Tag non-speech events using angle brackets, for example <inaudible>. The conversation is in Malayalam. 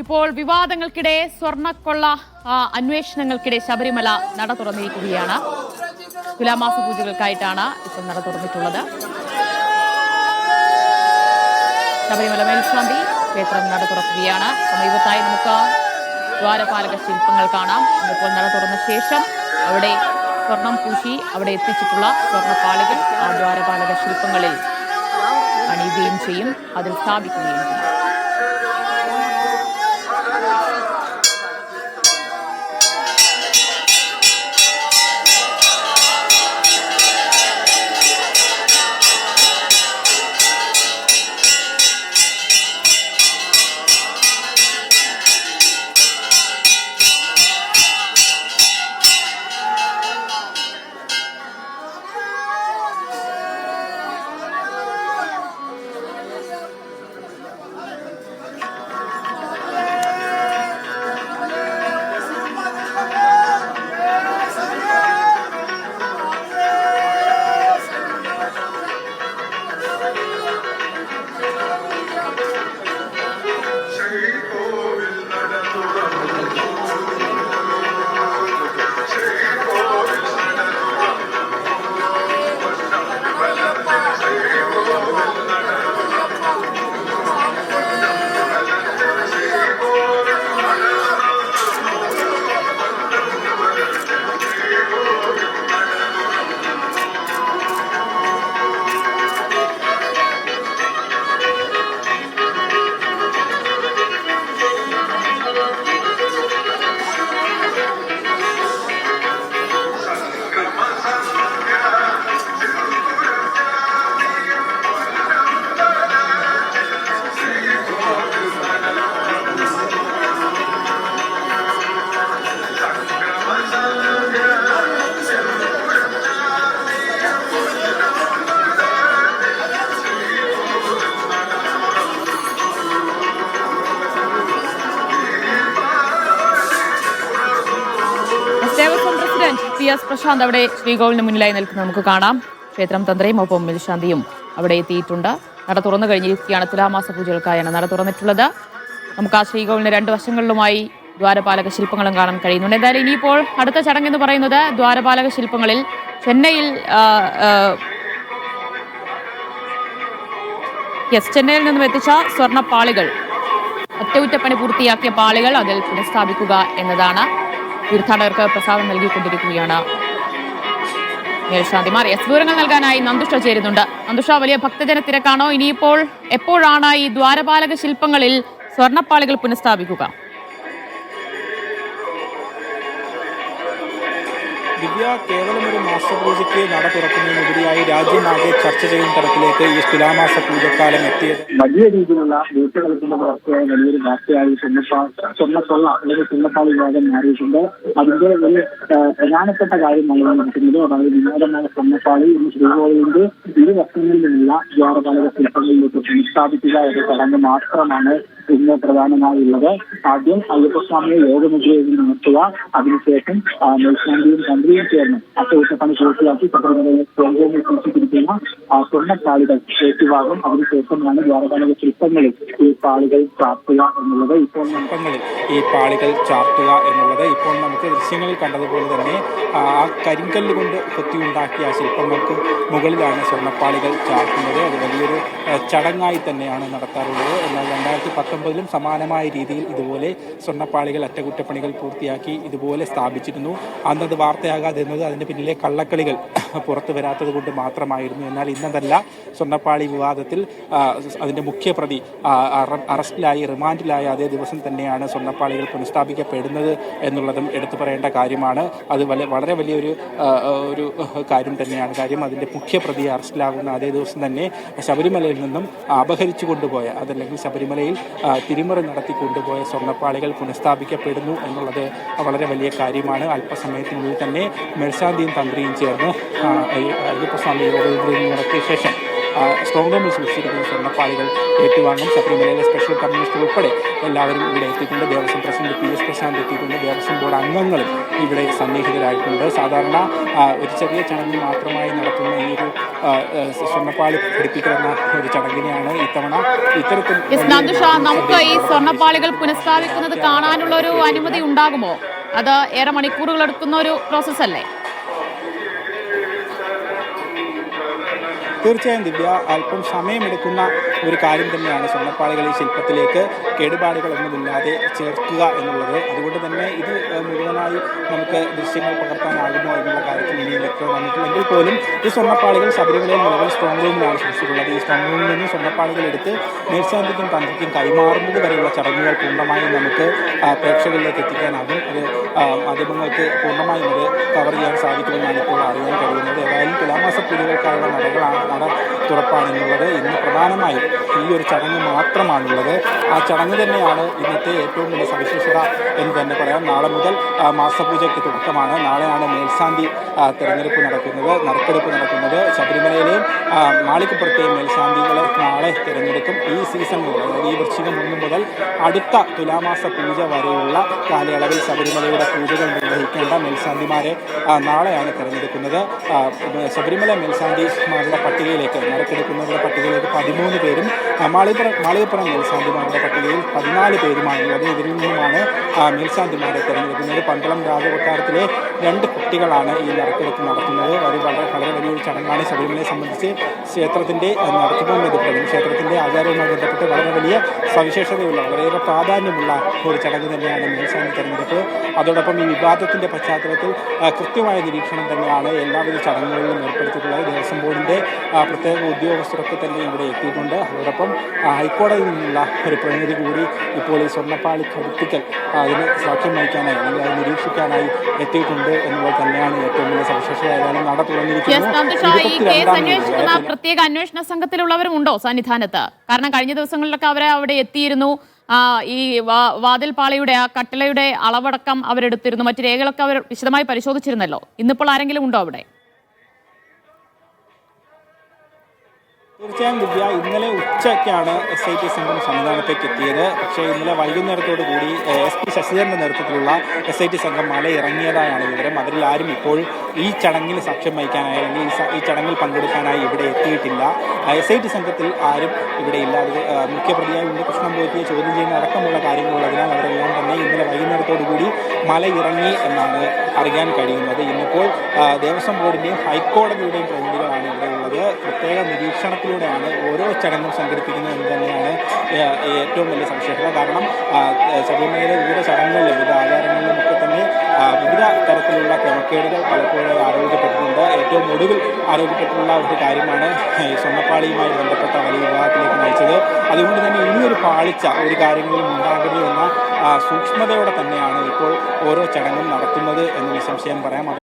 ഇപ്പോൾ വിവാദങ്ങൾക്കിടെ സ്വർണക്കൊള്ള അന്വേഷണങ്ങൾക്കിടെ ശബരിമല നട തുറന്നിരിക്കുകയാണ്. തുലാമാസ പൂജകൾക്കായിട്ടാണ് ഇപ്പോൾ നട തുറന്നിട്ടുള്ളത്. ശബരിമല മേൽശാന്തി ക്ഷേത്രം നട തുറക്കുകയാണ്. സമീപത്തായി നമുക്ക് ദ്വാരപാലക ശില്പങ്ങൾ കാണാം. ഇപ്പോൾ നട തുറന്ന ശേഷം അവിടെ സ്വർണം പൂശി അവിടെ എത്തിച്ചിട്ടുള്ള സ്വർണപ്പാളികൾ ആ ദ്വാരപാലക ശില്പങ്ങളിൽ അണിയുകയും ചെയ്യും. അതിൽ സ്ഥാപിക്കുകയും ചെയ്യും. Devaswom president P S Prashanth അവിടെ ശ്രീകോവിലിന് മുന്നിലായി നിൽക്കുന്നത് നമുക്ക് കാണാം. ക്ഷേത്രം തന്ത്രിയും ഒപ്പം മേൽശാന്തിയും അവിടെ എത്തിയിട്ടുണ്ട്. നട തുറന്നു കഴിഞ്ഞിരിക്കുകയാണ് തുലാമാസ പൂജകൾക്കായാണ് നട തുറന്നിട്ടുള്ളത്. നമുക്ക് ആ ശ്രീകോവിലിന് രണ്ട് വശങ്ങളിലുമായി ദ്വാരപാലക ശില്പങ്ങളും കാണാൻ കഴിയുന്നുണ്ട്. എന്തായാലും ഇനിയിപ്പോൾ അടുത്ത ചടങ്ങ് എന്ന് പറയുന്നത് ദ്വാരപാലക ശില്പങ്ങളിൽ ചെന്നൈയിൽ യെസ് ചെന്നൈയിൽ നിന്നും എത്തിച്ച സ്വർണപ്പാളികൾ. അറ്റകുറ്റപ്പണി പൂർത്തിയാക്കിയ പാളികൾ അതിൽ പുനഃസ്ഥാപിക്കുക എന്നതാണ് തീർത്ഥാടകർക്ക് പ്രസാദം നൽകിക്കൊണ്ടിരിക്കുകയാണ്. മേൽശാന്തിമാർ എസ് വിവരങ്ങൾ നൽകാനായി നന്ദുഷ ചേരുന്നുണ്ട്. നന്ദുഷ വലിയ ഭക്തജന തിരക്കാണോ? ഇനിയിപ്പോൾ എപ്പോഴാണ് ഈ ദ്വാരപാലക ശില്പങ്ങളിൽ സ്വർണപ്പാളികൾ പുനഃസ്ഥാപിക്കുക? ദിവ്യ കേവലം ഒരു മാസപൂജയ്ക്ക് നട തുറക്കുന്നതിനുപരിയായി രാജ്യമാകെ ചർച്ച ചെയ്യുന്ന തരത്തിലേക്ക് ഈ തുലാമാസ പൂജക്കാലം എത്തിയത്. വലിയ രീതിയിലുള്ള വീട്ടുകളിക്കുന്ന വാർത്തയായി വലിയൊരു വാർത്തയായി ചെന്നപ്പള്ള അല്ലെങ്കിൽ ചെന്നപ്പാൾ വിവാദം മാറിയിട്ടുണ്ട്. അതിന്റെ ഒരു പ്രധാനപ്പെട്ട കാര്യമാണ് നടക്കുന്നത്. അതായത് വിനോദമായ ചെന്നപ്പാളി ഇന്ന് ശ്രീകോവിലിന്റെ ഇരു വശങ്ങളിൽ നിന്നുള്ള ദ്വാരപാലക ശില്പങ്ങളിലേക്ക് പുനഃസ്ഥാപിക്കുക എന്ന ചടങ്ങ് മാത്രമാണ് ഇന്ന് പ്രധാനമായുള്ളത് ആദ്യം അയ്യപ്പസ്വാമിയെ യോഗമുദ്രയിൽ നിർത്തുക. അതിനുശേഷം മേൽശാന്തിയും തന്ത്രിയും ചേർന്ന് അറ്റകുറ്റപ്പണി പൂർത്തിയാക്കി ശബരിമലയിലെ കേന്ദ്രങ്ങളിൽ സൂക്ഷിച്ചിരിക്കുന്ന ആ, സ്വർണപ്പാളികൾ ഏറ്റുവാകും അതിനുശേഷമാണ് ദ്വാരപാലക ശില്പങ്ങളിൽ ഈ പാളികൾ ചാർത്തുക എന്നുള്ളത്. ഇപ്പോൾ ശില്പങ്ങളിൽ ഈ പാളികൾ ചാർത്തുക എന്നുള്ളത് ഇപ്പോൾ നമുക്ക് ദൃശ്യങ്ങളിൽ കണ്ടതുപോലെ തന്നെ ആ കരിങ്കല്ല് കൊണ്ട് കൊത്തിയുണ്ടാക്കിയ ഉണ്ടാക്കിയ ശില്പങ്ങൾക്ക് മുകളിലാണ് സ്വർണപ്പാളികൾ ചാർത്തുന്നത്. അത് വലിയൊരു ചടങ്ങായി തന്നെയാണ് നടത്താറുള്ളത്. എന്നാൽ രണ്ടായിരത്തി പത്തൊമ്പതിലും സമാനമായ രീതിയിൽ ഇതുപോലെ സ്വർണപ്പാളികൾ അറ്റകുറ്റപ്പണികൾ പൂർത്തിയാക്കി ഇതുപോലെ സ്ഥാപിച്ചിരുന്നു. അന്നത് വാർത്തയാകാതിരുന്നത് അതിന് പിന്നിലെ കള്ളക്കളികൾ <coughs> പുറത്തു വരാത്തത് കൊണ്ട് മാത്രമായിരുന്നു. എന്നാൽ ഇന്നതല്ല സ്വർണപ്പാളി വിവാദത്തിൽ അതിന്റെ മുഖ്യപ്രതി പ്രതി അറ- അറസ്റ്റിലായി റിമാൻഡിലായ അതേ ദിവസം തന്നെയാണ് സ്വർണപ്പാളികൾ പുനഃസ്ഥാപിക്കപ്പെടുന്നത് എന്നുള്ളതും എടുത്തു പറയേണ്ട കാര്യമാണ്. അത് വളരെ വലിയൊരു ഒരു കാര്യം തന്നെയാണ്. കാര്യം അതിന്റെ മുഖ്യപ്രതി അറസ്റ്റിലാകുന്ന അതേ ദിവസം തന്നെ ശബരിമലയിൽ നിന്നും അപഹരിച്ചു കൊണ്ടുപോയ അതല്ലെങ്കിൽ ശബരിമലയിൽ തിരിമറി നടത്തി കൊണ്ടുപോയ സ്വർണപ്പാളികൾ പുനഃസ്ഥാപിക്കപ്പെടുന്നു എന്നുള്ളത് വളരെ വലിയ കാര്യമാണ്. അല്പസമയത്തിനുള്ളിൽ തന്നെ മേൽശാന്തിയും തന്ത്രിയും ചേർന്ന്. അയ്യപ്പസ്വാമി നടത്തിയ ശേഷം ആ, സ്ട്രോങ് റൂമിൽ സൂക്ഷിച്ചിരിക്കുന്ന സ്വർണപ്പാളികൾ ഏറ്റുവാങ്ങും. ശബരിമലയിലെ സ്പെഷ്യൽ കമ്മ്യൂണിസ്റ്റ് ഉൾപ്പെടെ എല്ലാവരും ഇവിടെ എത്തിയിട്ടുണ്ട്. Devaswom president P S Prashanth എത്തിയിട്ടുണ്ട്. ദേവസ്വം ബോർഡ് അംഗങ്ങളും ഇവിടെ സന്നിഹിതരായിട്ടുണ്ട്. സാധാരണ ഒരു ചെറിയ ചടങ്ങ് മാത്രമായി നടത്തുന്ന ഈ ഒരു സ്വർണപ്പാളി പിടിപ്പിക്കുന്ന ഒരു ചടങ്ങിനെയാണ് ഇത്തവണ ഇത്തരത്തിൽ നമുക്ക് ഈ സ്വർണപ്പാളികൾ പുനഃസ്ഥാപിക്കുന്നത് കാണാനുള്ള ഒരു അനുമതി ഉണ്ടാകുമോ? അത് ഏറെ മണിക്കൂറുകൾ എടുക്കുന്ന ഒരു പ്രോസസ് തീർച്ചയായും ദിവ്യ അല്പം സമയമെടുക്കുന്ന ഒരു കാര്യം തന്നെയാണ് സ്വർണപ്പാളികൾ ഈ ശില്പത്തിലേക്ക് കേടുപാടുകളൊന്നുമില്ലാതെ ചേർക്കുക എന്നുള്ളത്. അതുകൊണ്ട് തന്നെ ഇത് മുഴുവനായി നമുക്ക് ദൃശ്യങ്ങൾ പകർത്താനാകുമോ എന്നുള്ള കാര്യത്തിൽ ഇനിയും വ്യക്തത വന്നിട്ടില്ലെങ്കിൽ പോലും ഈ സ്വർണപ്പാളികൾ ശബരിമലയിൽ നിലവിൽ സ്ട്രോങ് റൂമിലാണ് സൂക്ഷിച്ചിട്ടുള്ളത് ഈ സ്ട്രോങ് റൂമിൽ നിന്ന് സ്വർണപ്പാളികൾ എടുത്ത് മേൽശാന്തിക്കും തന്ത്രിക്കും കൈമാറുന്നത് വരെയുള്ള ചടങ്ങുകൾ പൂർണമായും നമുക്ക് പ്രേക്ഷകരിലേക്ക് എത്തിക്കാനാകും. അത് മാധ്യമങ്ങൾക്ക് പൂർണമായും അത് കവർ ചെയ്യാൻ സാധിക്കുമെന്നാണ് ഇപ്പോൾ അറിയാൻ കഴിയുന്നത്. ഏതായാലും തുലാമാസ പൂജകൾക്കായുള്ള നടകളാണ് നട തുറപ്പാണെന്നുള്ളത് ഇന്ന് പ്രധാനമായും ഈ ഒരു ചടങ്ങ് മാത്രമാണുള്ളത്. ആ ചടങ്ങ് തന്നെയാണ് ഇന്നത്തെ ഏറ്റവും വലിയ സവിശേഷത എന്ന് തന്നെ പറയാം. നാളെ മുതൽ മാസപൂജയ്ക്ക് തുടക്കമാണ്. നാളെയാണ് മേൽശാന്തി തെരഞ്ഞെടുപ്പ് നടക്കുന്നത് നറുക്കെടുപ്പ് നടക്കുന്നത്. ശബരിമലയിലെയും മാളികപ്പുറത്തെയും മേൽശാന്തികളെ നാളെ തിരഞ്ഞെടുക്കും. ഈ സീസൺ അതായത് ഈ വൃശ്ചികം മൂന്ന് മുതൽ അടുത്ത തുലാമാസ പൂജ വരെയുള്ള കാലയളവിൽ ശബരിമലയുടെ പൂജകൾ നിർവഹിക്കേണ്ട മേൽശാന്തിമാരെ നാളെയാണ് തിരഞ്ഞെടുക്കുന്നത്. ശബരിമല മേൽശാന്തിമാരുടെ പട്ടികയിലേക്ക് നറുക്കെടുക്കുന്നവരുടെ പട്ടികയിലേക്ക് പതിമൂന്ന് പേരും മാളിപ്പുറം മാളികപ്പുറം മേൽശാന്തിമാരുടെ പട്ടികയിൽ പതിനാല് പേരുമാണുള്ളത് ഇതിൽ നിന്നുമാണ് മേൽശാന്തിമാരെ തിരഞ്ഞെടുക്കുന്നത്. പന്തളം രാജകൊട്ടാരത്തിലെ രണ്ട് കുട്ടികളാണ് ഈ നറുക്കെടുപ്പ് നടത്തുന്നത്. ഒരു വളരെ വളരെ വലിയൊരു ചടങ്ങാണ്. ശബരിമലയെ സംബന്ധിച്ച് ക്ഷേത്രത്തിന്റെ നടത്തിപ്പുമായി ബന്ധപ്പെട്ടതും ക്ഷേത്രത്തിന്റെ ആചാരവുമായി ബന്ധപ്പെട്ട് വളരെ വലിയ സവിശേഷതയുള്ള വളരെയേറെ പ്രാധാന്യമുള്ള ഒരു ചടങ്ങ് തന്നെയാണ് മേൽശാന്തി തെരഞ്ഞെടുപ്പ്. അതോടൊപ്പം ഈ വിവാദത്തിന്റെ പശ്ചാത്തലത്തിൽ കൃത്യമായ നിരീക്ഷണം തന്നെയാണ് എല്ലാവിധ ചടങ്ങുകളിലും ഏർപ്പെടുത്തിയിട്ടുള്ളത്. ദേവസ്വം ബോർഡിന്റെ പ്രത്യേക ഉദ്യോഗസ്ഥരൊക്കെ തന്നെ ഇവിടെ എത്തിയിട്ടുണ്ട്. അതോടൊപ്പം ഹൈക്കോടതിയിൽ നിന്നുള്ള ഒരു പ്രതിനിധി കൂടി ഇപ്പോൾ ഈ സ്വർണപ്പാളി കടുപ്പിക്കൽ അതിന് സാക്ഷ്യം വഹിക്കാനായി അല്ലെങ്കിൽ അത് നിരീക്ഷിക്കാനായി എത്തിയിട്ടുണ്ട്. എന്നുള്ളത് തന്നെയാണ് ഏറ്റവും വലിയ സവിശേഷത. ഏതായാലും നട തുറന്നിരിക്കുന്നു. പ്രത്യേക അന്വേഷണ സംഘത്തിലുള്ളവരും ഉണ്ടോ സന്നിധാനത്ത്? കാരണം കഴിഞ്ഞ ദിവസങ്ങളിലൊക്കെ അവരെ അവിടെ എത്തിയിരുന്നു. ഈ വാതിൽ വാതിൽപ്പാളയുടെ ആ കട്ടിളയുടെ അളവടക്കം അവരെടുത്തിരുന്നു. മറ്റു രേഖകളൊക്കെ അവർ വിശദമായി പരിശോധിച്ചിരുന്നല്ലോ. ഇന്നിപ്പോൾ ആരെങ്കിലും ഉണ്ടോ അവിടെ? തീർച്ചയായും ദിവ്യ ഇന്നലെ ഉച്ചയ്ക്കാണ് എസ് ഐ ടി സംഘം സന്നിധാനത്തേക്ക് എത്തിയത്. പക്ഷേ ഇന്നലെ വൈകുന്നേരത്തോടു കൂടി എസ് പി ശശിധരന്റെ നേതൃത്വത്തിലുള്ള എസ് ഐ ടി സംഘം മല ഇറങ്ങിയതായാണ് വിവരം. അതിൽ ആരും ഇപ്പോൾ ഈ ചടങ്ങിൽ സാക്ഷ്യം വഹിക്കാനായി അല്ലെങ്കിൽ ഈ ചടങ്ങിൽ പങ്കെടുക്കാനായി ഇവിടെ എത്തിയിട്ടില്ല. എസ് ഐ ടി സംഘത്തിൽ ആരും ഇവിടെ ഇല്ല. അത് മുഖ്യപ്രതിയായ ഉണ്ണികൃഷ്ണൻ പോറ്റിയെ ചോദ്യം ചെയ്യുന്ന അടക്കമുള്ള കാര്യങ്ങളുള്ളതിനാൽ അവരെല്ലാം തന്നെ ഇന്നലെ വൈകുന്നേരത്തോടു കൂടി മല ഇറങ്ങി എന്നാണ് അറിയാൻ കഴിയുന്നത്. ഇന്നിപ്പോൾ ദേവസ്വം ബോർഡിന്റെയും ഹൈക്കോടതിയുടെയും ഉള്ളത് പ്രത്യേക നിരീക്ഷണത്തിലൂടെയാണ് ഓരോ ചടങ്ങും സംഘടിപ്പിക്കുന്നത് എന്ന് തന്നെയാണ് ഏറ്റവും വലിയ സവിശേഷത കാരണം ശബരിമലയിലെ വിവിധ ചടങ്ങുകളിലും വിവിധ ആചാരങ്ങളിലും ഒക്കെ തന്നെ വിവിധ തരത്തിലുള്ള ക്രമക്കേടുകൾ പലപ്പോഴും ആരോപിക്കപ്പെട്ടിട്ടുണ്ട്. ഏറ്റവും ഒടുവിൽ ആരോഗ്യപ്പെട്ടിട്ടുള്ള ഒരു കാര്യമാണ് ഈ സ്വർണപ്പാളിയുമായി ബന്ധപ്പെട്ട വലിയ വിവാഹത്തിലേക്ക് നയിച്ചത്. അതുകൊണ്ട് തന്നെ ഇനിയൊരു പാളിച്ച ഒരു കാര്യങ്ങളിലും ഉണ്ടാകരുത് എന്ന സൂക്ഷ്മതയോടെ തന്നെയാണ് ഇപ്പോൾ ഓരോ ചടങ്ങും നടത്തുന്നത് എന്ന് നിസ്സംശയം പറയാം.